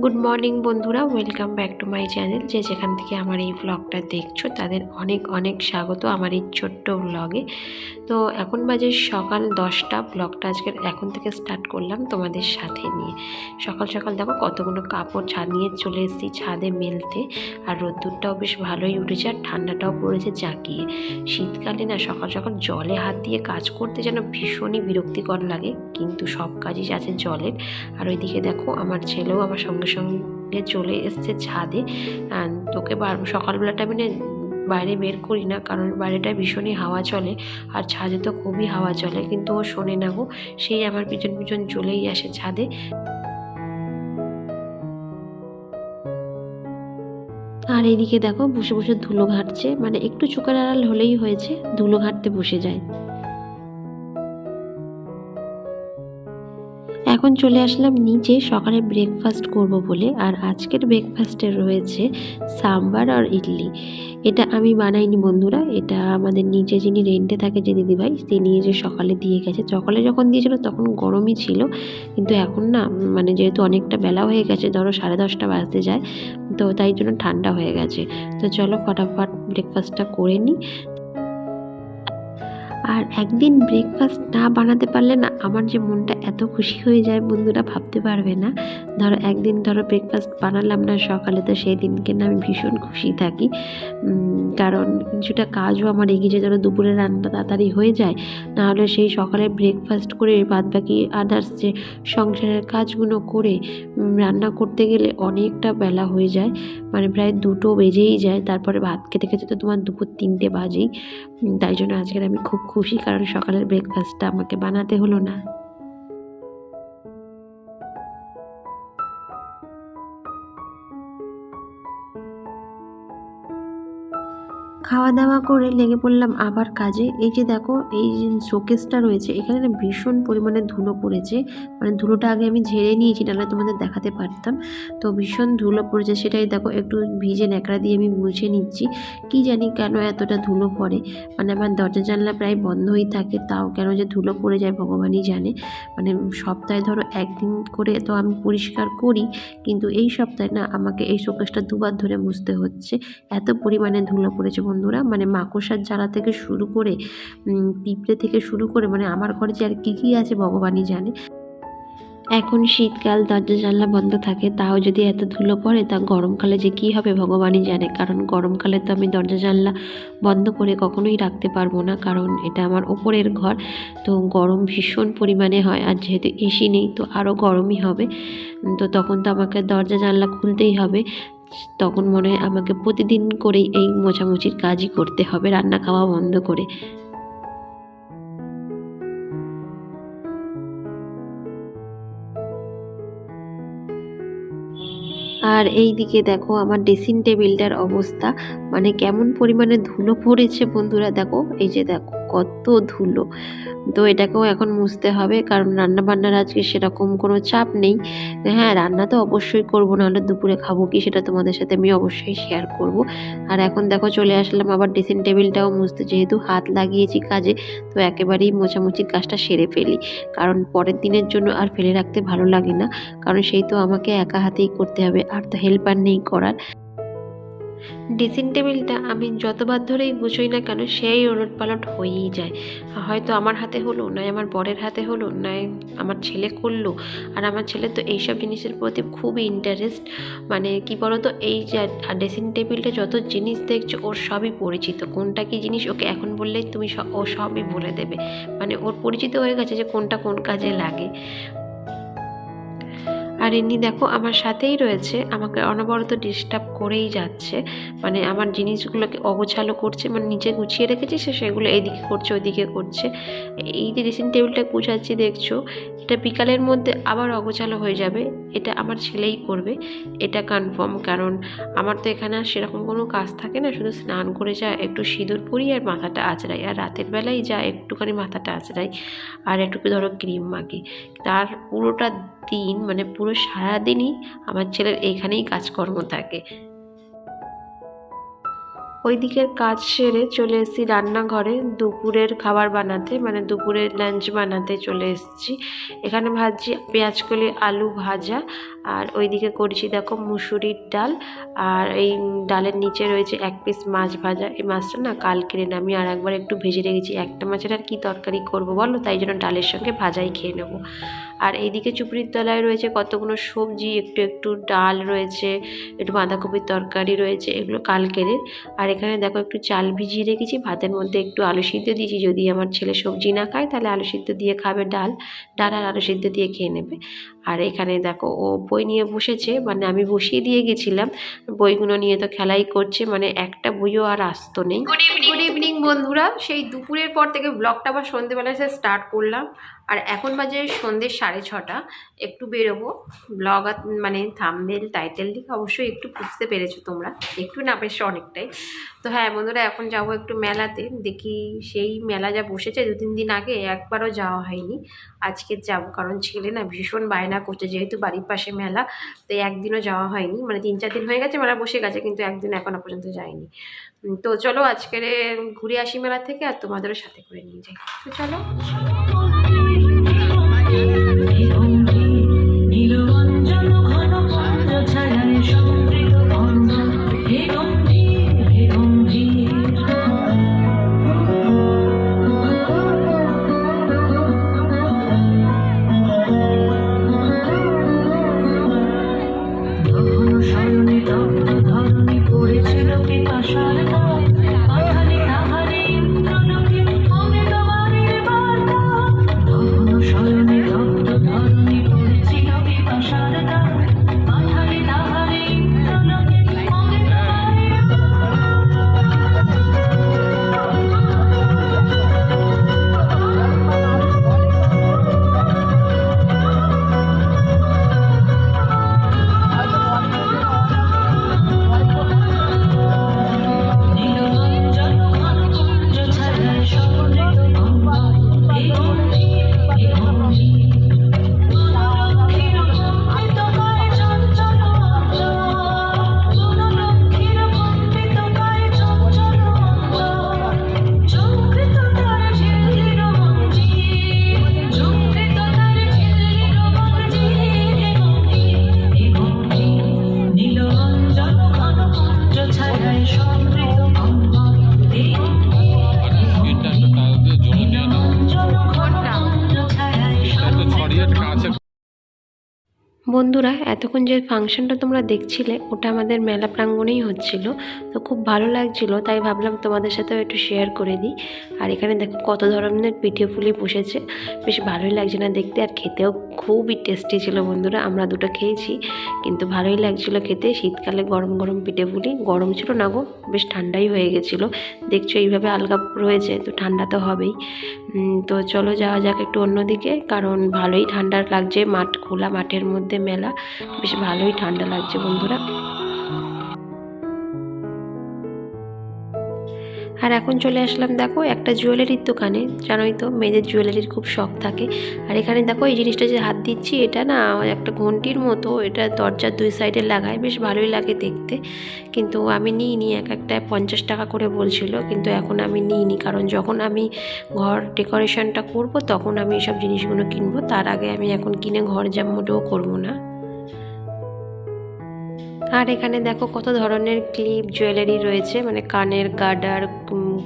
Good morning বন্ধুরা। Welcome back to my channel যে যেখান থেকে আমার এই ব্লগটা দেখছ, তাদের অনেক অনেক স্বাগত আমার এই ছোট্ট ব্লগে তো এখন বাজে সকাল দশটা। ব্লগটা আজকের এখন থেকে স্টার্ট করলাম তোমাদের সাথে নিয়ে। সকাল সকাল দেখো কতগুলো কাপড় ছাদ নিয়ে চলে এসেছি ছাদে মেলতে। আর রোদ্দুরটাও বেশ ভালোই উঠেছে আর ঠান্ডাটাও পড়েছে জাকিয়ে। শীতকালে না সকাল সকাল জলে হাত দিয়ে কাজ করতে যেন ভীষণই বিরক্তিকর লাগে। কিন্তু সব কাজই আছে জলের। আর ওইদিকে দেখো আমার ছেলেও আমার সঙ্গে সঙ্গে সঙ্গে চলে এসছে ছাদে। তোকে সকালবেলাটা মানে বাইরে বের করি না, কারণ বাইরেটা ভীষণই হাওয়া চলে, আর ছাদে তো খুবই হাওয়া চলে, কিন্তু ও শোনে না গো। সেই আমার পিছন পিছন চলেই আসে ছাদে। আর এইদিকে দেখো, বসে বসে ধুলো ঘাটছে মানে একটু চোখের আড়াল হলেই হয়েছে, ধুলো ঘাটতে বসে যায়। এখন চলে আসলাম নিচে সকালে ব্রেকফাস্ট করব বলে, আর আজকের ব্রেকফাস্টে রয়েছে সাম্বার আর ইডলি। এটা আমি বানাইনি বন্ধুরা, এটা আমাদের নিচে যিনি রেন্টে থাকে যে দিদিভাই, তিনি যে সকালে দিয়ে গেছে। সকালে যখন দিয়েছিল তখন গরমই ছিল, কিন্তু এখন না মানে যেহেতু অনেকটা বেলা হয়ে গেছে, ধরো সাড়ে দশটা বাজতে যায়, তো তাই জন্য ঠান্ডা হয়ে গেছে। তো চলো ফটাফট ব্রেকফাস্টটা করে নিই। আর একদিন ব্রেকফাস্ট না বানাতে পারলে না আমার যে মনটা এত খুশি হয়ে যায়, বন্ধুরা ভাবতে পারবে না। ধরো একদিন ধরো ব্রেকফাস্ট বানালাম না, সকালে তো সেই দিনকে না আমি ভীষণ খুশি থাকি। কারণ কিছুটা কাজও আমার এগিয়ে যায় ধরো দুপুরে রান্না তাড়াতাড়ি হয়ে যায়। নাহলে সেই সকালে ব্রেকফাস্ট করে বাদ বাকি আদার্স যে সংসারের কাজগুলো করে রান্না করতে গেলে অনেকটা বেলা হয়ে যায়। মানে প্রায় দুটো বেজেই যায়। তারপরে ভাত খেতে খেতে তো তোমার দুপুর তিনটে বাজেই। তাই জন্য আজকের আমি খুব খুশি কারণ সকালের ব্রেকফাস্টটা আমাকে বানাতে হলো না। খাওয়া দাওয়া করে লেগে পড়লাম আবার কাজে। এই যে দেখো, এই যে শোকেসটা রয়েছে, এখানে না ভীষণ পরিমাণে ধুলো পড়েছে। মানে ধুলোটা আগে আমি ঝেড়ে নিয়েছি, নাহলে তোমাদের দেখাতে পারতাম। তো ভীষণ ধুলো পড়েছে, সেটাই দেখো, একটু ভিজে ন্যাকড়া দিয়ে আমি মুছে নিচ্ছি। কি জানি কেন এতটা ধুলো পড়ে। মানে আমার দরজা জানলা প্রায় বন্ধই থাকে, তাও কেন যে ধুলো পড়ে যায় ভগবানই জানে। মানে সপ্তাহে ধরো একদিন করে তো আমি পরিষ্কার করি, কিন্তু এই সপ্তাহে না আমাকে এই শোকেসটা দুবার ধরে মুছতে হচ্ছে। এত পরিমাণে ধুলো পড়েছে বন্ধুরা মানে মাকড়সার জ্বালা থেকে শুরু করে পিঁপড়ে থেকে শুরু করে মানে আমার ঘরে যে আর কী কী আছে ভগবানই জানে। এখন শীতকাল, দরজা জানলা বন্ধ থাকে, তাও যদি এত ধুলো পড়ে, তা গরমকালে যে কী হবে ভগবানই জানে। কারণ গরমকালে তো আমি দরজা জানলা বন্ধ করে কখনোই রাখতে পারব না, কারণ এটা আমার ওপরের ঘর। তো গরম ভীষণ পরিমাণে হয়, আর যেহেতু এসি নেই, তো আরও গরমই হবে। তো তখন তো আমাকে দরজা জানলা খুলতেই হবে। তখন মনে হয় আমাকে প্রতিদিন করেই এই মোছামুছির কাজই করতে হবে, রান্না খাওয়া বন্ধ করে। আর এই দিকে দেখো আমার ড্রেসিং টেবিলটার অবস্থা মানে কেমন পরিমাণে ধুলো পড়েছে বন্ধুরা দেখো, এই যে দেখো। কত ধুলো। তো এটাকেও এখন মুছতে হবে, কারণ রান্না বান্নার আজকে সেরকম কোনো চাপ নেই। হ্যাঁ রান্না তো অবশ্যই করব, নাহলে দুপুরে খাব কি সেটা তোমাদের সাথে আমি অবশ্যই শেয়ার করব। আর এখন দেখো চলে আসলাম, আবার ড্রেসিং টেবিলটাও মুছতে, যেহেতু হাত লাগিয়েছি কাজে, তো একেবারেই মোছামুছির কাজটা সেরে ফেলি। কারণ পরের দিনের জন্য আর ফেলে রাখতে ভালো লাগে না, কারণ সেই তো আমাকে একা হাতেই করতে হবে, আর তো হেল্পার নেই করার। ড্রেসিং টেবিলটা আমি যতবার ধরেই গুছোই না কেন, সেই ওলট পালট হয়েই যায়। হয়তো আমার হাতে হলো, নয় আমার বরের হাতে হলো, নয় আমার ছেলে করল। আর আমার ছেলে তো এইসব জিনিসের প্রতি খুবই ইন্টারেস্ট মানে কি বলতো, এই যে ড্রেসিং টেবিলটা যত জিনিস দেখছ, ওর সবই পরিচিত। কোনটা কি জিনিস ওকে এখন বললেই তুমি ও সবই বলে দেবে। মানে ওর পরিচিত হয়ে গেছে যে কোনটা কোন কাজে লাগে। আর এমনি দেখো আমার সাথেই রয়েছে, আমাকে অনবরত ডিস্টার্ব করেই যাচ্ছে। মানে আমার জিনিসগুলোকে অগোছালো করছে মানে নিচে গুছিয়ে রেখেছি, সে সেগুলো এইদিকে করছে, ওইদিকে করছে। এই যে ড্রেসিং টেবিলটা গুছাচ্ছি দেখছ, এটা বিকালের মধ্যে আবার অগোছালো হয়ে যাবে, এটা আমার ছেলেই করবে, এটা কনফার্ম কারণ আমার তো এখানে আর সেরকম কোনো কাজ থাকে না, শুধু স্নান করে যা একটু সিঁদুর পরি আর মাথাটা আঁচড়াই, আর রাতের বেলায় যা একটুখানি মাথাটা আঁচড়াই, আর একটু ধরো ক্রিম মাখি। তার পুরোটা দিন মানে পুরো সারাদিনই আমার ছেলের এইখানেই কাজকর্ম থাকে। ওই দিকের কাজ সেরে চলে এসেছি রান্নাঘরে। দুপুরের খাবার বানাতে মানে দুপুরের লাঞ্চ বানাতে চলে এসেছি। এখানে ভাজছি পেঁয়াজকলি আলু ভাজা, আর ওইদিকে করছি দেখো মুসুরির ডাল, আর এই ডালের নিচে রয়েছে এক পিস মাছ ভাজা। এই মাছটা না কালকের আমি আর একবার একটু ভেজে রেখেছি। একটা মাছের আর কি তরকারি করব বলো? তাই জন্য ডালের সঙ্গে ভাজাই খেয়ে নেব। আর এইদিকে চুপড়ির তলায় রয়েছে কতগুলো সবজি, একটু একটু ডাল রয়েছে, একটু বাঁধাকপির তরকারি রয়েছে, এগুলো কালকেরের। আর এখানে দেখো একটু চাল ভিজিয়ে রেখেছি, ভাতের মধ্যে একটু আলু সিদ্ধ দিয়েছি। যদি আমার ছেলে সবজি না খায়, তাহলে আলু সিদ্ধ দিয়ে খাবে ডাল ডাল আর আলু সিদ্ধ দিয়ে খেয়ে নেবে। আর এখানে দেখো ও বই নিয়ে বসেছে মানে আমি বসিয়ে দিয়ে গেছিলাম। বইগুলো নিয়ে তো খেলাই করছে মানে একটা বইও আর আসতো নেই। গুড ইভিনিং গুড ইভিনিং বন্ধুরা। সেই দুপুরের পর থেকে ব্লগটা আবার সন্ধেবেলায় এসে স্টার্ট করলাম। আর এখন বাজে সন্ধ্যে সাড়ে ছটা। একটু বেরোবো। ব্লগ মানে থামবেল টাইটেল দিকে অবশ্যই একটু বুঝতে পেরেছ তোমরা। একটু না বেশ অনেকটাই। তো হ্যাঁ বন্ধুরা এখন যাব একটু মেলাতে। দেখি সেই মেলা যা বসেছে দু তিন দিন আগে একবারও যাওয়া হয়নি। আজকে যাব, কারণ ছেলে না ভীষণ বায়না করছে, যেহেতু বাড়ির পাশে মেলা তো একদিনও যাওয়া হয়নি। মানে তিন চার দিন হয়ে গেছে, মেলা বসে গেছে, কিন্তু একদিন এখনও পর্যন্ত যায়নি। তো চলো আজকের ঘুরে আসি মেলা থেকে, আর তোমাদেরও সাথে করে নিয়ে যাই। তো চলো। Bye. chambre. বন্ধুরা, এতক্ষণ যে ফাংশনটা তোমরা দেখছিলে, ওটা আমাদের মেলা প্রাঙ্গণেই হচ্ছিল। তো খুব ভালো লাগছিল, তাই ভাবলাম তোমাদের সাথেও একটু শেয়ার করে দিই। আর এখানে দেখো কত ধরনের পিঠে পুলি বসেছে। বেশ ভালোই লাগছে না দেখতে, আর খেতেও খুবই টেস্টি ছিল বন্ধুরা, আমরা দুটো খেয়েছি। কিন্তু ভালোই লাগছিল খেতে, শীতকালে গরম গরম পিঠে পুলি, গরম ছিল না গো, বেশ ঠান্ডাই হয়ে গেছিল। দেখছ এইভাবে আলগা রয়েছে, তো ঠান্ডা তো হবেই। তো চলো যাওয়া যাক একটু অন্যদিকে, কারণ ভালোই ঠান্ডা লাগছে, মাঠ খোলা, মাঠের মধ্যে মেলা। বেশ ভালোই ঠান্ডা লাগছে বন্ধুরা। আর এখন চলে আসলাম, দেখো, একটা জুয়েলারির দোকানে। জানোই তো, মেয়েদের জুয়েলারির খুব শখ থাকে। আর এখানে দেখো, এই জিনিসটা যে হাত দিচ্ছি, এটা না একটা ঘন্টির মতো, এটা দরজার দুই সাইডে লাগায়, বেশ ভালোই লাগে দেখতে। কিন্তু আমি নিইনি, এক একটা পঞ্চাশ টাকা করে বলছিল, কিন্তু এখন আমি নিইনি। কারণ যখন আমি ঘর ডেকোরেশনটা করব, তখন আমি এসব জিনিসগুলো কিনবো। তার আগে আমি এখন কিনে ঘর জাম মোটেও করব না। আর এখানে দেখো কত ধরনের ক্লিপ জুয়েলারি রয়েছে মানে কানের গার্ডার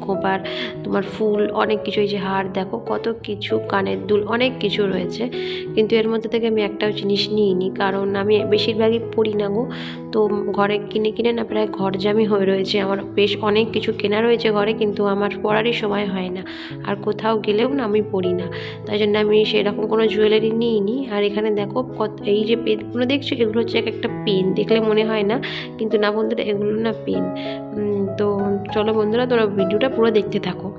খোপার, তোমার ফুল, অনেক কিছু, এই যে হার, দেখো কত কিছু কানের দুল, অনেক কিছু রয়েছে। কিন্তু এর মধ্যে থেকে আমি একটাও জিনিস নিইনি, কারণ আমি বেশিরভাগই পড়ি না গো। তো ঘরে কিনে কিনে না প্রায় ঘর জামি হয়ে রয়েছে, আমার বেশ অনেক কিছু কেনা রয়েছে ঘরে, কিন্তু আমার পড়ারই সময় হয় না। আর কোথাও গেলেও না আমি পড়ি না। তাই জন্য আমি সেরকম কোনো জুয়েলারি নিইনি। আর এখানে দেখো কত, এই যে পেনগুলো দেখছ, এগুলো হচ্ছে এক একটা পেন। দেখলে মনে হয় না। কিন্তু না বন্ধুরা, এগুলো না পেন। তো চলো বন্ধুরা তোমরা ভিডিওটা পুরো দেখতে থাকো।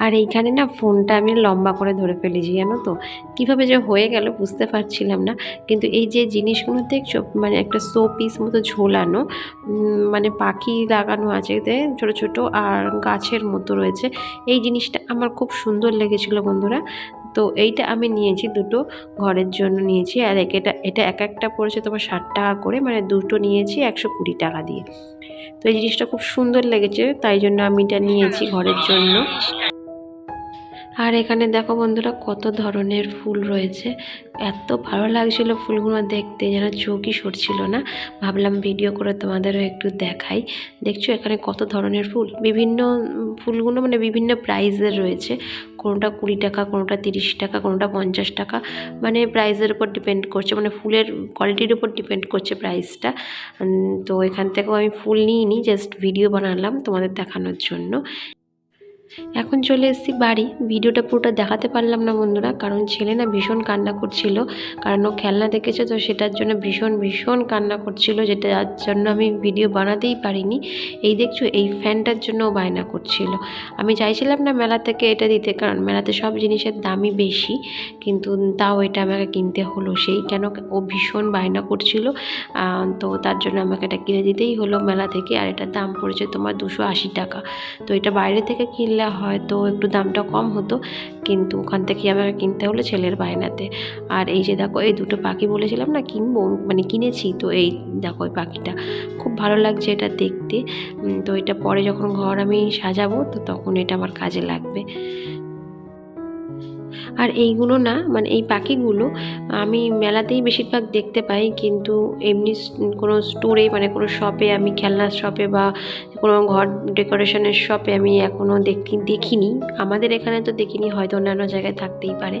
আর এইখানে না ফোনটা আমি লম্বা করে ধরে ফেলেছি, জানো তো? কীভাবে যে হয়ে গেল বুঝতে পারছিলাম না। কিন্তু এই যে জিনিসগুলো দেখছ মানে একটা শো পিস মতো ঝোলানো মানে পাখি লাগানো আছে ছোটো ছোটো, আর গাছের মতো রয়েছে। এই জিনিসটা আমার খুব সুন্দর লেগেছিল বন্ধুরা। তো এইটা আমি নিয়েছি দুটো ঘরের জন্য নিয়েছি, আর এক- এটা এটা এক একটা পড়েছে তোমার ষাট টাকা করে মানে দুটো নিয়েছি একশো কুড়ি টাকা দিয়ে। তো এই জিনিসটা খুব সুন্দর লেগেছে, তাই জন্য আমি এটা নিয়েছি ঘরের জন্য। আর এখানে দেখো বন্ধুরা কত ধরনের ফুল রয়েছে। এত ভালো লাগছিল ফুলগুলো দেখতে, যেন চোখই সরছিল না। ভাবলাম ভিডিও করে তোমাদেরও একটু দেখাই। দেখছ এখানে কত ধরনের ফুল? বিভিন্ন ফুলগুলো মানে বিভিন্ন প্রাইজের রয়েছে। কোনোটা কুড়ি টাকা, কোনোটা তিরিশ টাকা, কোনোটা পঞ্চাশ টাকা। মানে প্রাইসের উপর ডিপেন্ড করছে মানে ফুলের কোয়ালিটির উপর ডিপেন্ড করছে প্রাইসটা তো এখান থেকেও আমি ফুল নিইনি জাস্ট ভিডিও বানালাম তোমাদের দেখানোর জন্য। এখন চলে এসেছি বাড়ি। ভিডিওটা পুরোটা দেখাতে পারলাম না বন্ধুরা, কারণ ছেলে না ভীষণ কান্না করছিল। কারণ ও খেলনা দেখেছে তো সেটার জন্য ভীষণ ভীষণ কান্না করছিল, যেটা যার জন্য আমি ভিডিও বানাতেই পারিনি। এই দেখছ, এই ফ্যানটার জন্য ও বায়না করছিল। আমি চাইছিলাম না মেলা থেকে এটা দিতে, কারণ মেলাতে সব জিনিসের দামই বেশি, কিন্তু তাও এটা আমাকে কিনতে হলো। সেই কেন ও ভীষণ বায়না করছিল তো তার জন্য আমাকে এটা কিনে দিতেই হলো মেলা থেকে, আর এটার দাম পড়েছে তোমার দুশো টাকা। তো এটা বাইরে থেকে কিনলে হয়তো একটু দামটা কম হতো, কিন্তু ওখান থেকে আমাকে কিনতে হলো ছেলের বায়নাতে। আর এই যে দেখো, এই দুটো পাখি বলেছিলাম না, কিনবো মানে কিনেছি, তো এই দেখো ওই পাখিটা। খুব ভালো লাগছে এটা দেখতে। তো এটা পরে যখন ঘর আমি সাজাবো, তো তখন এটা আমার কাজে লাগবে। আর এইগুলো না মানে এই পাখিগুলো আমি মেলাতেই বেশিরভাগ দেখতে পাই, কিন্তু এমনি কোনো স্টোরে মানে কোনো শপে আমি খেলনার শপে বা কোনো ঘর ডেকোরেশনের শপে আমি এখনও দেখি, দেখিনি। আমাদের এখানে তো দেখিনি, হয়তো অন্যান্য জায়গায় থাকতেই পারে,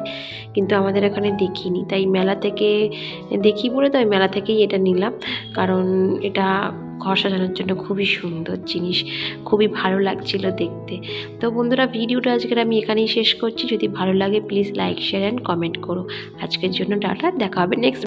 কিন্তু আমাদের এখানে দেখিনি। তাই মেলা থেকে, দেখি বলে তো আমি মেলা থেকেই এটা নিলাম, কারণ এটা ঘর সাজানোর জন্য খুবই সুন্দর জিনিস, খুবই ভালো লাগছিল দেখতে। তো বন্ধুরা, ভিডিওটা আজকের আমি এখানেই শেষ করছি। যদি ভালো লাগে please like share and comment করো। আজকের জন্য ডাটা দেখা হবে নেক্সট